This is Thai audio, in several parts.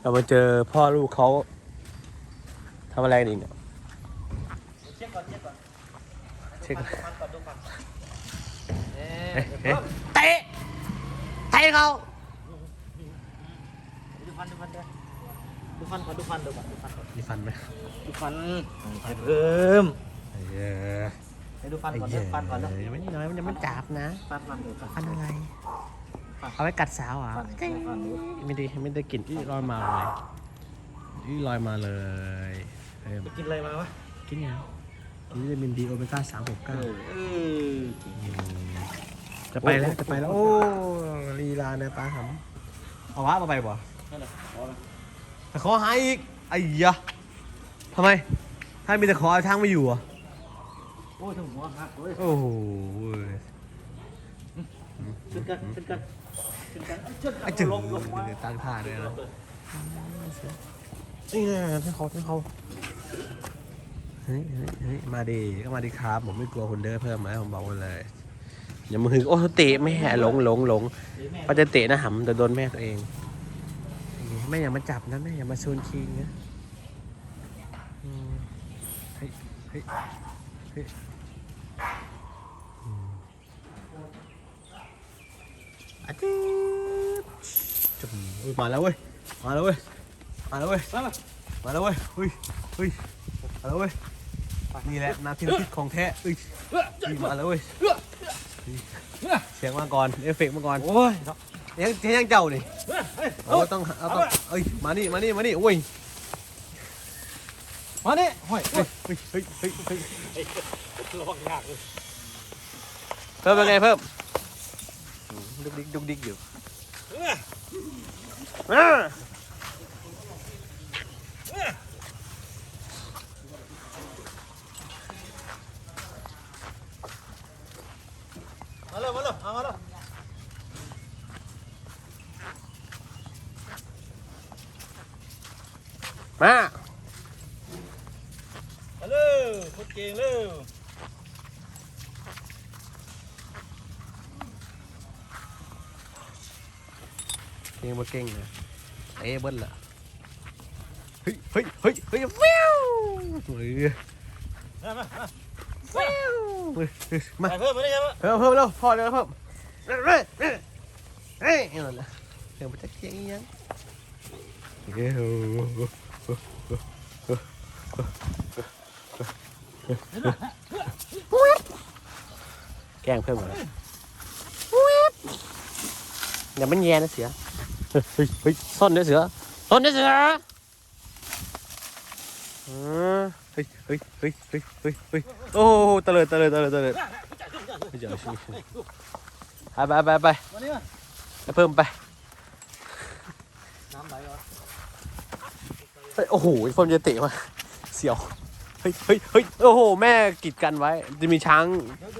เรามาเจอพ่อลูกเขาทำอะไรกันอีกเนี่ยเช็คก่อนเช็คก่อนเช็คฟันก่อนดูฟันเอ๊เอ๊ะะเอ๊ะเตะเตะเขาดูฟันดูฟันด้วยดูฟันก่อนดูฟันดูฟันดูฟันก่อนมีฟันไหมดูฟันให้เพิ่มไอ้เหี้ยให้ดูฟันไอ้ก่อนเหี้ดูยฟันก่อนแล้วยังไม่น้อยมันยังไม่จับนะ ฟันฟันดูฟันฟันอะไรฟัน เอาไว้กัดสาวอะฟันฟันดูไม่ได้ไม่ได้กลิ่นอี้ลอยมาเลยอี้ลอยมาเลยเฮ้ยไปกินอะไรมาวะกินยังกินวิตามินดีโอเมก้าสามหกเอเก้าอเออจะไปแล้วจะไปแล้วโอ้ลีลาเนี่ยปลาหำเอาวะมาไปบ่นั่นแหละพอแล้วแต่ขอหายอีกไอ้ยะทำไม ถ้ามีแต่ขอเอาทางไม่อยู่อะโอ้ยถึงหัวหักเว้ยโอ้โหขึ้นกันขึ้นกันขึ้นกันเชิด ไอ้จึงลงลงมาตั้งท่าด้วยนะนี่ไงท่านเขาท่าเขาเฮ้ยเฮ้ยเฮ้ยมาดีก็มาดีครับ ผมไม่กลัวคนเด้อเพิ่มไหมผมบอกเลย อย่ามาหึงโอ้เตะแม่หลงหลงหลงเดี๋ยวแม่เขาจะเตะนะหำแต่โดนแม่ตัวเองแม่อย่ามาจับนะแม่อย่ามาซูนคิงนะเฮ้ยเฮ้ยเฮ้ยอืม อะจิ๊บจุ่มอุ๊ยมาแล้วเว้ย มาแล้วเว้ย มาแล้วเว้ยมามามาแล้วเว้ยเฮ้ยเฮ้ยมาแล้วเว้ย นี่แหละนาทีพิษของแท้เอ้ยเฮ้ยมาแล้วเว้ยเสียงมาก่อน เอฟเฟกต์มาก่อน โอ้ยยังยังเจ้านี่เฮ้ยเฮ้ยเอาต้องเอาต้องเอ้ย มานี่ มานี่ มานี่โอ้ย มาเนี่ยห้อยเฮ้ยเฮ้ยเฮ้ยเฮ้ยเฮ้ยระวังยากเลยเพิ่มเป็นไงเพิ่มอืม ดุกดิกดุกดิกอยู่อ่ามาเลยมาเลยเอามาเลยมา มาเลยคนเก่งเลย เก่งบ่เก่งเลยเอ้เบิ้ลละเฮ้ยเฮ้ยเฮ้ยเฮ้ยวิวเฮ้ยมามามาวิวเฮ้ยเฮ้ยมาไปเพิ่มมาได้ยังเพิ่มเพิ่มแล้วพอแล้วเพิ่มเฮ้ยเฮ้ยเฮ้ยเฮ้ยนั่นแหละเดี๋ยวมันจะเก่งอีหยังเฮ้ยแกล้งเพิ่มก่อนนะอย่ามันแย่นะเสือเฮ้ย เฮ้ยเฮ้ยซ่อนเด้อเสือซ่อนเด้อเสือเออเฮ้ยเฮ้ยเฮ้ยเฮ้ยเฮ้ยเฮ้ยโอ้โหตะเลิดตะเลิดตะเลิดตะเลิดไม่เจอชื่อไปไปไปไปมานี่มาไปเพิ่มไปน้ำไหลวะเฮ้ยโอ้โหไอ้ฟอมจะเตะมาเสียวเฮ้ยเฮ้ยเฮ้ยโอ้โห แม่กีดกันไว้ จะมีช้าง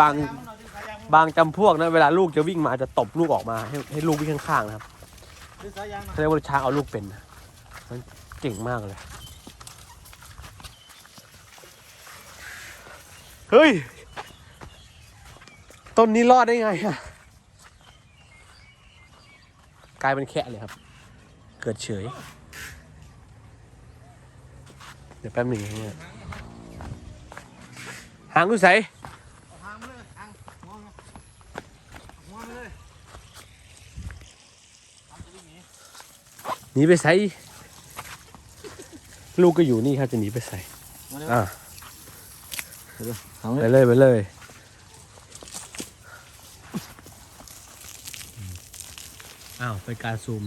บางบางจำพวกนะ เวลาลูกจะวิ่งมาจะตบลูกออกมาให้ให้ลูกวิ่งข้างๆนะครับ เขาเรียกว่าช้างเอาลูกเป็นนะมันเก่งมากเลย เฮ้ย ต้นนี้รอดได้ไงอะกลายเป็นแค่เลยครับ เกิดเฉย เดี๋ยวแป๊บหนึ่งเนี่ยหางกูใส หนีไปใสลูกก็อยู่นี่ครับจะหนีไปใสมาเลยอะทางไปเลยเลยไปเลยอ้าวเป็นการซูม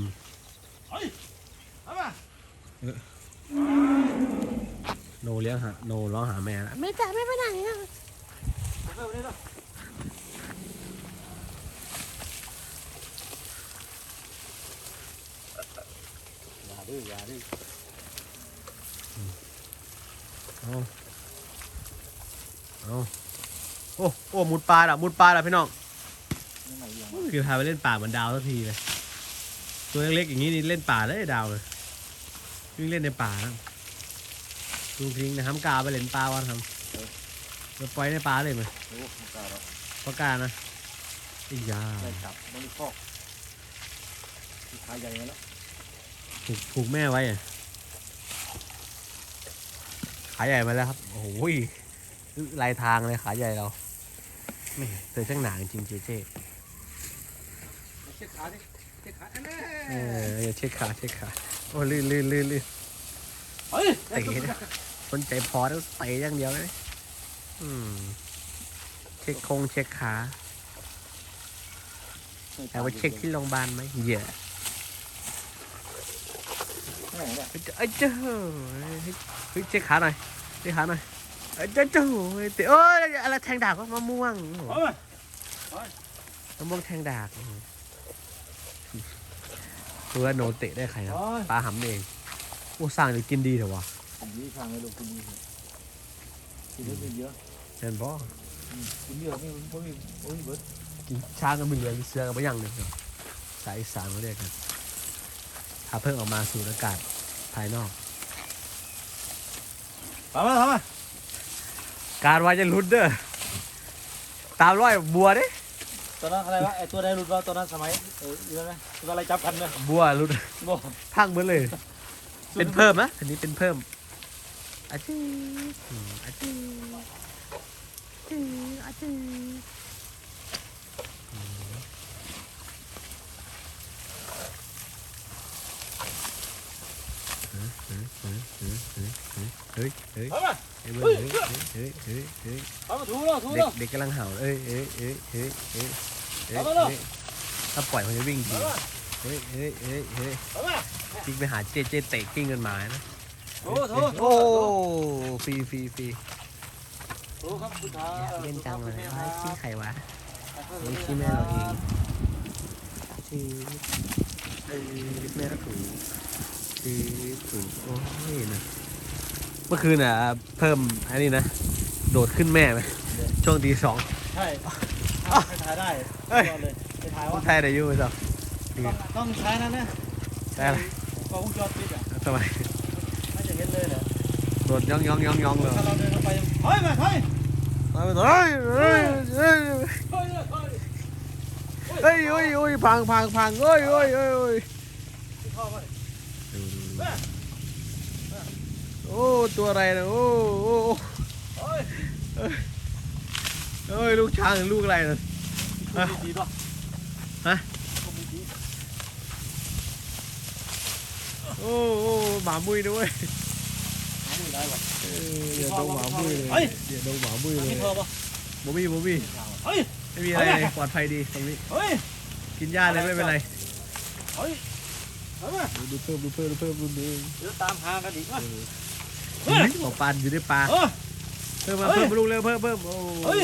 เอามาโนเลี้ยงหาโนร้องหาแม่แล้วไม่จ่ายไม่ไปไหนอะ เพิ่มนี่เนาะอย่าดื้ออย่าดื้อเอาเอาโอ้โอ้มุดปลาอะมุดปลาอะพี่น้องนี่ไหนยังคือพาไปเล่นป่าเหมือนดาวสักทีเลยตัวเล็กๆอย่างนี้นี่เล่นป่าได้ดาวเลยวิ่งเล่นในป่านะลุงทิ้งนะทำกาไปเล่นปลาวันทำเราปล่อยในป่าเลยไหมโอ้ไม่กล้ารอกานะอียาได้จับมันมีคอกขาใหญ่แล้ว ผูกผูกแม่ไว้อะขาใหญ่มาแล้วครับ โอ้โหยลายทางเลยขาใหญ่เราไม่เธอช่างหนาจริงๆเจเจเช็ดขาดิเช็ดขาแน่เอออย่าเช็คขาเช็คขาโอ้ลื่นลื่นลื่นลื่นเฮ้ยเตะนะคนใจพอแล้วเตะอย่างเดียวเลยอืมเช็คคงเช็คขาแต่ว่าเช็คที่โรงพยาบาลไหมเหี้ยอะ เอ้ยเจ้าเฮ้ยเช็คขาหน่อยเช็คขาหน่อยเอ้ยเจ้าเจ้าเฮ้ยเตะโอ้ยอะไรแทงดากวะมะม่วงโอ้โหเฮ้ยมะม่วงแทงดากตัวโนเตะได้ใครครับปลาหำเองโอ้สร้างจะกินดีเถอะวะผมนี่ทางให้ลูกกินดีกินเยอะกินเยอะเห็นป่ะกินเยอะไม่ไม่ไม่ไม่เบิร์ดกินช้างกันเป็นเหลือกินเสือกันไปยังหนึ่งสายอีสานเขาเรียกกัน ถ้าเพิ่งออกมาสู่อากาศภายนอกทำมาทำมาการว่าจะลุ้นเด้อตามร้อยบัวเด้ตอนนั้นอะไรวะไอตัวไหนหลุดวะตอนนั้นสมัยเอออยู่ไหมตัวอะไรจับกันเนี่ยบัวลุ้นบ่พังเหมือนเลย เป็นเพิ่มนะอันนี้เป็นเพิ่มอาจีอืมอาจีอาจีอาจีอืม เฮ้ยเฮ้ยเฮ้ยทำมาเฮ้ยเฮ้ยเฮ้ยเฮ้ยเฮ้ยทำมาถูแล้วถูเด็แล้กวเด็กกำลังเห่าเอ้ยเอ้ยเอ้ยเอ้ยเอ้ยเอ้ยเอามาเร็วเอ้ยถ้าปล่อยมันจะวิ่งทีทำมาเฮ้ยเฮ้ยเฮ้ยเฮ้ยทำมาจริงไปหาเจเจเตะกิ้งกันมานะถูถูถูโอ้ฟรีฟรีฟรีถูครับคุณตาเล่นจังเลยคว่ารับขี้ใครวะคุณนี่ตาขี้แม่เราเองขี้เอ้ยแม่เราถู ขี้ถูโอ้ยนะ เมื่อคืนอะ เพิ่มอันนี้นะ โดดขึ้นแม่ไหมช่วงตีสองใช่ไปถ่ายได้เอ้ยยอดเลยไปถ่ายต้อว่างไทยได้อยุ่งไหมจ๊ะต้องต้องใช้นั่นนะได้อะไรกล้องวงจรปิดอะทำไมไม่จะเห็นเลยเหรอโดดย่องย่องย่องย่องเลยถ้าเราเดินเข้าไปเฮ้ยมาเฮ้ยเฮ้ยเฮ้ยเฮ้ยเฮ้ยเฮ้ยเฮ้ยเฮ้ยเฮ้ยเฮ้ยพังพังพังเฮ้ยเฮ้ยเฮ้ยเฮ้ยเข้าไป โอ้ตัวอะไรนะโอ้โอ้เฮ้ยลูกช้างลูกอะไรนะดีด้วยฮะโอ้โอ้หมามุ้ยด้วยหามือได้ว่ะเอออย่าโดนหมามุ้ยเลยเฮ้ยอย่าโดนหมามุ้ยเลยมีเธอบบี้บบี้เฮ้ยไม่มีอะไรเลยปลอดภัยดีตรงนี้เฮ้ยกินหญ้าเลยไม่เป็นไร ดูเพิ่มดูเพิ่มดูเพิ่มดูเพิ่มเดี๋ยวตามหากันอีกวะหัวปันอยู่ในปลาเพิ่มมาเพิ่มลูกเร็วเพิ่มเพิ่มโอ้ย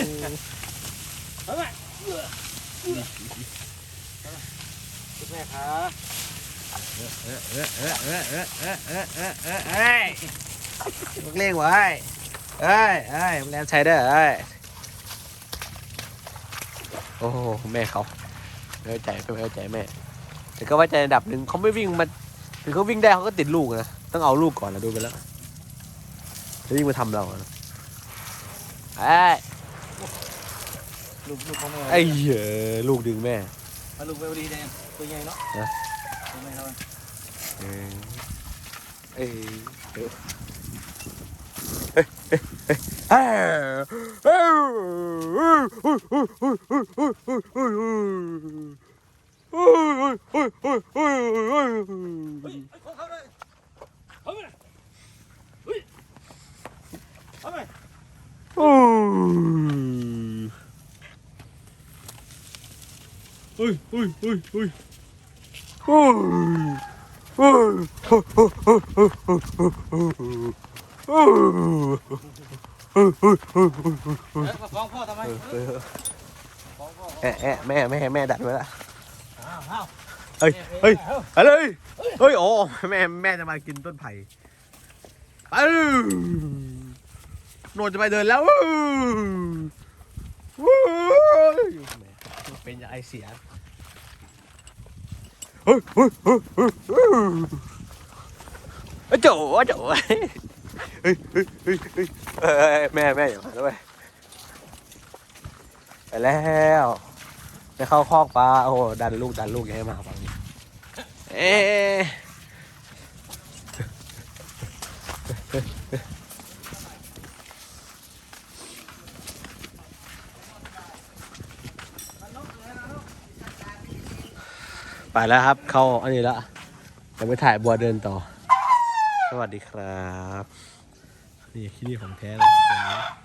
แม่ขาลูกเล่งไว้เอ้ยเอ้ยแรมใช้ได้เอ้ยโอ้โหแม่เขาเอาใจเพิ่มเอาใจแม่ แต่ก็ไว้ใจระดับหนึ่งเขาไม่วิ่งมาถึงเขาวิ่งได้เขาก็ติดลูกนะต้องเอาลูกก่อนนะดูไปแล้วจะวิ่งมาทำเรานะไอ้ลูกลูกของแม่ไอ้เหี้ยลูกดึงแม่มาลูกเวลดีแดงตัวใหญ่เนาะนะ ตัวใหญ่เท่าไหร่เออเอ้ยเอ้ยเอ้ยเอ้ยเอ้ยเอ้ยเอ้ยเอ้ยเอ้ยเอ้ยเฮ้ยเขาเข้าเลยเข้าไปเฮ้ยเข้าไปโอ้ย Ôi ôi ôi ôi ôi ôi ôi. Ôi ôi ôi ôi. Ôi. Ôi. Ôi ôi ôi ôi ôi ôi. Ôi. Ôi ôi ôi ôi ôi. Ê, ê, mẹ mẹ mẹ đặt vào đã. เฮ้ย เฮ้ยอะไรเฮ้ย โอ้ แม่ แม่จะมากินต้นไผ่ไปโนนจะไปเดินแล้วเป็นไอเสียเฮ้ยเฮ้ยเฮ้ยเฮ้ยเฮ้ยโจ๋โจ๋เฮ้ยเฮ้ยเฮ้ยเฮ้ยเฮ้ยเอ้ยแม่แม่อย่ามาด้วยไปแล้ว จะเข้าคอกปลาโอ้โหดันลูกดันลูกยัให้มาฟังเอไปแล้วครับ เข้าอันนี้ละเดี๋ยวไปถ่ายบัวเดินต่อ สวัสดีครับ นี่ที่นี่ของแท้เลย